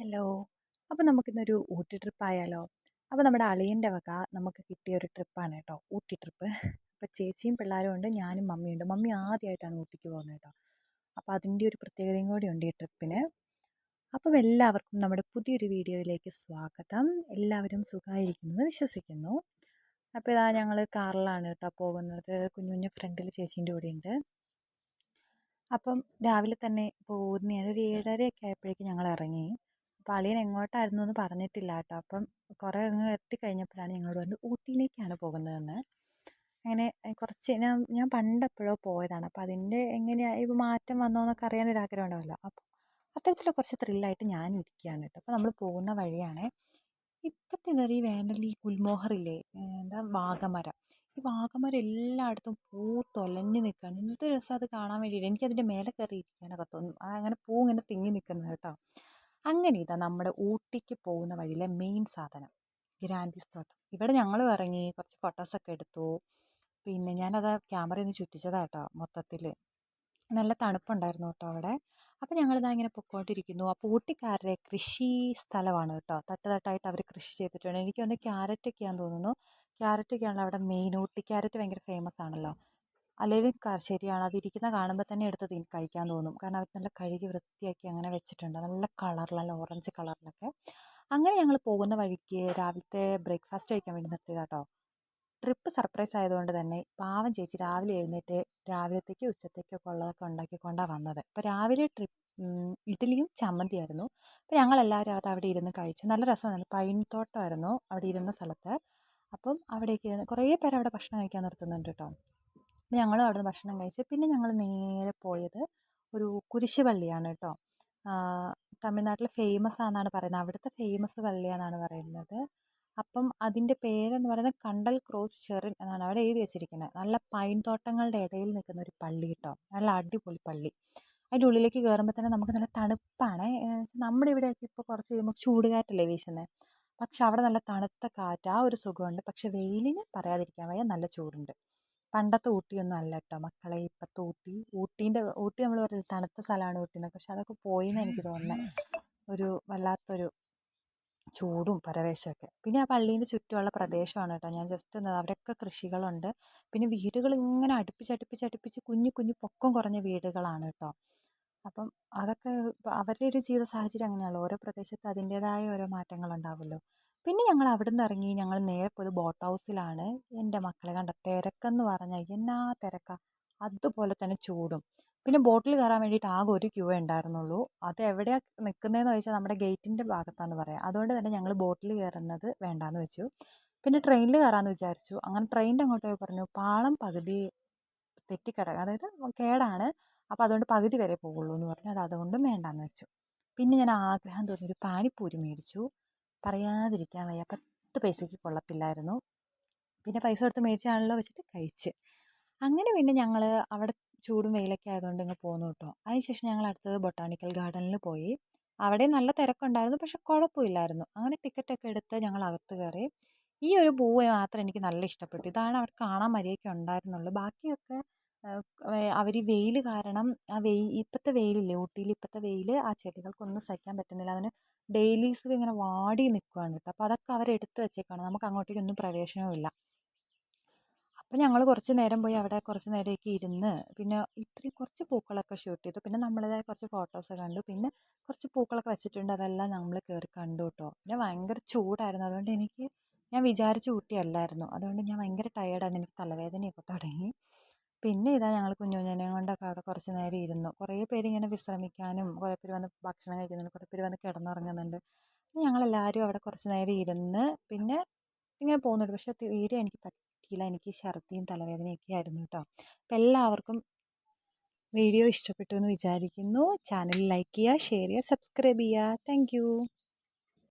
Hello. അപ്പോൾ നമുക്കിന്നൊരു Ooty trip ആയാലോ? അപ്പോൾ നമ്മുടെ അളിയന്റെ വക നമുക്ക് കിട്ടിയ ഒരു ട്രിപ്പാണ് കേട്ടോ ഊട്ടി ട്രിപ്പ്. അപ്പോൾ ചേച്ചിയും പിള്ളേരും ഉണ്ട് ഞാനും മമ്മിയും ഉണ്ട്. മമ്മി ആദ്യമായിട്ടാണ് ഊട്ടിക്ക് പോകുന്നത് കേട്ടോ. അപ്പോൾ അതിന്റെ ഒരു പ്രത്യേകതയും കൂടി ഉണ്ട് ഈ ട്രിപ്പിന്. അപ്പം എല്ലാവർക്കും നമ്മുടെ പുതിയൊരു വീഡിയോയിലേക്ക് സ്വാഗതം. എല്ലാവരും സുഖമായിരിക്കുന്നു വിശ്വസിക്കുന്നു. അപ്പോൾ ഇതാ ഞങ്ങൾ കാറിലാണ് കേട്ടോ പോകുന്നത്. കുഞ്ഞു കുഞ്ഞു ഫ്രണ്ടിൽ ചേച്ചീന്റെ കൂടെ ഉണ്ട്. അപ്പം രാവിലെ തന്നെ പോകുന്നതാണ്. ഒരു ഏഴരയൊക്കെ ആയപ്പോഴേക്കും ഞങ്ങൾ ഇറങ്ങി. അപ്പോൾ അളിയൻ എങ്ങോട്ടായിരുന്നു എന്ന് പറഞ്ഞിട്ടില്ല കേട്ടോ. അപ്പം കുറേ അങ്ങ് എത്തിക്കഴിഞ്ഞപ്പോഴാണ് ഞങ്ങളോട് പറഞ്ഞത് ഊട്ടിയിലേക്കാണ് പോകുന്നതെന്ന്. അങ്ങനെ കുറച്ച് ഞാൻ ഞാൻ പണ്ടെപ്പോഴോ പോയതാണ്. അപ്പോൾ അതിന്റെ എങ്ങനെയാണ് ഇപ്പോൾ മാറ്റം വന്നോ എന്നൊക്കെ അറിയാനൊരു ആഗ്രഹം ഉണ്ടാവല്ലോ. അപ്പോൾ അത്തരത്തിൽ കുറച്ച് ത്രില്ലായിട്ട് ഞാൻ ഇരിക്കുകയാണ് കേട്ടോ. അപ്പോൾ നമ്മൾ പോകുന്ന വഴിയാണ് ഇപ്പോഴത്തെ എന്താ ഈ വേനലിൽ ഈ ഗുൽമോഹറില്ലേ എന്താ വാഗമരം. ഈ വാഗമരം എല്ലായിടത്തും പൂ തൊലഞ്ഞു നിൽക്കുകയാണ് എന്ത് രസം അത് കാണാൻ വേണ്ടിയിട്ട്. എനിക്കതിന്റെ മേലെ കയറി ഇരിക്കാനൊക്കെ തോന്നും. അങ്ങനെ പൂ ഇങ്ങനെ തിങ്ങി നിൽക്കുന്നത് കേട്ടോ. അങ്ങനെ ഇതാ നമ്മുടെ ഊട്ടിക്ക് പോകുന്ന വഴിയിലെ മെയിൻ സാധനം. ഗ്രാൻഡിസ് തോട്ടം ഇവിടെ ഞങ്ങൾ ഇറങ്ങി കുറച്ച് ഫോട്ടോസൊക്കെ എടുത്തു. പിന്നെ ഞാനത് ക്യാമറയിൽ നിന്ന് ചുറ്റിച്ചതാണ് കേട്ടോ മൊത്തത്തിൽ നല്ല തണുപ്പുണ്ടായിരുന്നു കേട്ടോ അവിടെ. അപ്പോൾ ഞങ്ങളിതാ ഇങ്ങനെ പൊക്കോണ്ടിരിക്കുന്നു. അപ്പോൾ ഊട്ടിക്കാരുടെ കൃഷി സ്ഥലമാണ് കേട്ടോ. തട്ട് തട്ടായിട്ട് അവർ കൃഷി ചെയ്തിട്ടുണ്ട്. എനിക്ക് ഒന്ന് ക്യാരറ്റൊക്കെയാണെന്ന് തോന്നുന്നു. ക്യാരറ്റൊക്കെയാണല്ലോ അവിടെ മെയിൻ ഊട്ടി ക്യാരറ്റ് ഭയങ്കര ഫേമസ് ആണല്ലോ. അല്ലെങ്കിൽ ശരിയാണ്. അതിരിക്കുന്ന കാണുമ്പോൾ തന്നെ എടുത്ത് കഴിക്കാൻ തോന്നും. കാരണം അവർ നല്ല കഴുകി വൃത്തിയാക്കി അങ്ങനെ വെച്ചിട്ടുണ്ട്. നല്ല കളറിൽ നല്ല ഓറഞ്ച് കളറിലൊക്കെ അങ്ങനെ ഞങ്ങൾ പോകുന്ന വഴിക്ക് രാവിലത്തെ ബ്രേക്ക്ഫാസ്റ്റ് കഴിക്കാൻ വേണ്ടി നിർത്തിയത് കേട്ടോ ട്രിപ്പ് സർപ്രൈസ് ആയതുകൊണ്ട് തന്നെ പാവം ചേച്ചി രാവിലെ എഴുന്നേറ്റ് രാവിലത്തേക്ക് ഉച്ചത്തേക്കൊക്കെ ഉള്ളതൊക്കെ ഉണ്ടാക്കിക്കൊണ്ടാണ് വന്നത്. അപ്പോൾ രാവിലെ ട്രിപ്പ് ഇഡ്ഡലിയും ചമ്മന്തിയായിരുന്നു അപ്പോൾ ഞങ്ങളെല്ലാവരും അത് അവിടെ ഇരുന്ന് കഴിച്ചു. നല്ല രസമാണ്. പൈൻ തോട്ടമായിരുന്നു അവിടെ ഇരുന്ന സ്ഥലത്ത്. അപ്പം അവിടേക്ക് കുറേ പേര് അവിടെ ഭക്ഷണം കഴിക്കാൻ നിർത്തുന്നുണ്ട് കേട്ടോ. ഞങ്ങളും അവിടെ നിന്ന് ഭക്ഷണം കഴിച്ച് പിന്നെ ഞങ്ങൾ നേരെ പോയത് ഒരു കുരിശുപള്ളിയാണ് കേട്ടോ. തമിഴ്നാട്ടിൽ ഫേമസ് ആണെന്നാണ് പറയുന്നത്. അവിടുത്തെ ഫേമസ് പള്ളിയാണെന്നാണ് പറയുന്നത്. അപ്പം അതിന്റെ പേരെന്ന് പറയുന്നത് കണ്ടൽ ക്രോസ് ഷെറിൻ എന്നാണ് അവിടെ എഴുതി വെച്ചിരിക്കുന്നത്. നല്ല പൈൻ തോട്ടങ്ങളുടെ ഇടയിൽ നിൽക്കുന്ന ഒരു പള്ളി കേട്ടോ. നല്ല അടിപൊളി പള്ളി. അതിന്റെ ഉള്ളിലേക്ക് കയറുമ്പോൾ തന്നെ നമുക്ക് നല്ല തണുപ്പാണ്. നമ്മുടെ ഇവിടെയൊക്കെ ഇപ്പോൾ കുറച്ച് കഴിയുമ്പോൾ ചൂടുകാറ്റല്ലേ വീശുന്നത് പക്ഷെ അവിടെ നല്ല തണുത്ത കാറ്റ് ആ ഒരു സുഖമുണ്ട്. പക്ഷെ വെയിലിന് പറയാതിരിക്കാൻ വയ്യ നല്ല ചൂടുണ്ട്. പണ്ടത്തെ ഊട്ടിയൊന്നും അല്ല കേട്ടോ മക്കളെ ഇപ്പോഴത്തെ ഊട്ടി ഊട്ടീന്റെ ഊട്ടി നമ്മൾ പറയുന്നത് തണുത്ത സ്ഥലമാണ് ഊട്ടി എന്നൊക്കെ പക്ഷെ അതൊക്കെ പോയി എനിക്ക് തോന്നുന്നത് ഒരു വല്ലാത്തൊരു ചൂടും പരവേശമൊക്കെ. പിന്നെ ആ പള്ളീന്റെ ചുറ്റുമുള്ള പ്രദേശമാണ് കേട്ടോ. ഞാൻ ജസ്റ്റ് ഒന്ന് അവിടെയൊക്കെ കൃഷികളുണ്ട്. പിന്നെ വീടുകൾ ഇങ്ങനെ അടുപ്പിച്ച് അടുപ്പിച്ച് അടുപ്പിച്ച് കുഞ്ഞു കുഞ്ഞു പൊക്കം കുറഞ്ഞ വീടുകളാണ് കേട്ടോ. അപ്പം അതൊക്കെ അവരുടെ ഒരു ജീവിത സാഹചര്യം അങ്ങനെയാണല്ലോ. ഓരോ പ്രദേശത്ത് അതിന്റേതായ ഓരോ മാറ്റങ്ങളുണ്ടാവുമല്ലോ. പിന്നെ ഞങ്ങൾ അവിടെ നിന്ന് ഇറങ്ങി. ഞങ്ങൾ നേരെ പോയത് ബോട്ട് ഹൗസിലാണ്. എന്റെ മക്കളെ കണ്ട തിരക്കെന്ന് പറഞ്ഞാൽ എന്നാ തിരക്കാണ് അതുപോലെ തന്നെ ചൂടും. പിന്നെ ബോട്ടിൽ കയറാൻ വേണ്ടിയിട്ട് ആകെ ഒരു ക്യൂ ഉണ്ടായിരുന്നുള്ളൂ. അത് എവിടെയാണ് നിൽക്കുന്നതെന്ന് ചോദിച്ചാൽ നമ്മുടെ ഗേറ്റിന്റെ ഭാഗത്താണെന്ന് പറയാം. അതുകൊണ്ട് തന്നെ ഞങ്ങൾ ബോട്ടിൽ കയറുന്നത് വേണ്ടാന്ന് വെച്ചു. പിന്നെ ട്രെയിനിൽ കയറാമെന്ന് വിചാരിച്ചു. അങ്ങനെ ട്രെയിനിന്റെ അങ്ങോട്ട് പോയി പറഞ്ഞു പാളം പകുതി തെറ്റിക്കിട അതായത് കേടാണ്. അപ്പോൾ അതുകൊണ്ട് പകുതി വരെ പോകുള്ളൂ എന്ന് പറഞ്ഞു. അത് അതുകൊണ്ടും വേണ്ടാന്ന് വെച്ചു. പിന്നെ ഞാൻ ആഗ്രഹം തോന്നി ഒരു പാനിപ്പൂരി മേടിച്ചു. പറയാതിരിക്കാൻ വയ്യ. പത്ത് പൈസയ്ക്ക് കൊള്ളത്തില്ലായിരുന്നു. പിന്നെ പൈസ കൊടുത്ത് മേടിച്ചാണല്ലോ വെച്ചിട്ട് കഴിച്ച്. അങ്ങനെ പിന്നെ ഞങ്ങൾ അവിടെ ചൂടും വെയിലൊക്കെ ആയതുകൊണ്ട് ഇങ്ങ് പോന്നു കേട്ടോ. അതിനുശേഷം ഞങ്ങൾ അടുത്തത് ബൊട്ടാണിക്കൽ ഗാർഡനിൽ പോയി. അവിടെ നല്ല തിരക്കുണ്ടായിരുന്നു പക്ഷെ കുഴപ്പമില്ലായിരുന്നു. അങ്ങനെ ടിക്കറ്റൊക്കെ എടുത്ത് ഞങ്ങൾ അകത്ത് കയറി. ഈ ഒരു പൂവ് മാത്രം എനിക്ക് നല്ല ഇഷ്ടപ്പെട്ടു. ഇതാണ് അവിടെ കാണാൻ മര്യാദയ്ക്ക് ഉണ്ടായിരുന്നുള്ളൂ. ബാക്കിയൊക്കെ അവർ വെയിൽ കാരണം ആ വെയിൽ ഇപ്പോഴത്തെ വെയിലില്ലേ ഊട്ടിയിൽ ഇപ്പോഴത്തെ വെയിൽ ആ ചെടികൾക്കൊന്നും സഹിക്കാൻ പറ്റുന്നില്ല. അതിന് ഡെയിലീസ് ഇങ്ങനെ വാടി നിൽക്കുകയാണ് കേട്ടോ. അപ്പോൾ അതൊക്കെ അവർ എടുത്ത് വെച്ചേക്കാണ് നമുക്ക് അങ്ങോട്ടേക്കൊന്നും പ്രവേശനവും ഇല്ല. അപ്പോൾ ഞങ്ങൾ കുറച്ച് നേരം പോയി അവിടെ കുറച്ച് നേരമൊക്കെ ഇരുന്ന് പിന്നെ ഇത്രയും കുറച്ച് പൂക്കളൊക്കെ ഷൂട്ട് ചെയ്തു. പിന്നെ നമ്മളേതായ കുറച്ച് ഫോട്ടോസ് കണ്ടു. പിന്നെ കുറച്ച് പൂക്കളൊക്കെ വെച്ചിട്ടുണ്ട്. അതെല്ലാം നമ്മൾ കയറി കണ്ടു കേട്ടോ. പിന്നെ ഭയങ്കര ചൂടായിരുന്നു. അതുകൊണ്ട് എനിക്ക് ഞാൻ വിചാരിച്ച ഊട്ടിയല്ലായിരുന്നു അതുകൊണ്ട് ഞാൻ ഭയങ്കര ടയേർഡായിരുന്നു എനിക്ക് തലവേദനയൊക്കെ തുടങ്ങി. പിന്നെ ഇതാ ഞങ്ങൾ കുഞ്ഞുകുഞ്ഞിനെയും കൊണ്ടൊക്കെ അവിടെ കുറച്ച് നേരം ഇരുന്നു. കുറേ പേര് ഇങ്ങനെ വിശ്രമിക്കാനും കുറേ പേര് വന്ന് ഭക്ഷണം കഴിക്കുന്നുണ്ട്. കുറേ പേര് വന്ന് കിടന്നുറങ്ങുന്നുണ്ട്. ഞങ്ങളെല്ലാവരും അവിടെ കുറച്ച് നേരം ഇരുന്ന് പിന്നെ ഇങ്ങനെ പോകുന്നുണ്ട്. പക്ഷേ തീരെ എനിക്ക് പറ്റിയില്ല. എനിക്ക് ഛർദിയും തലവേദനയൊക്കെ ആയിരുന്നു കേട്ടോ. അപ്പം എല്ലാവർക്കും വീഡിയോ ഇഷ്ടപ്പെട്ടു എന്ന് വിചാരിക്കുന്നു. ചാനൽ ലൈക്ക് ചെയ്യുക ഷെയർ ചെയ്യുക സബ്സ്ക്രൈബ് ചെയ്യുക. താങ്ക്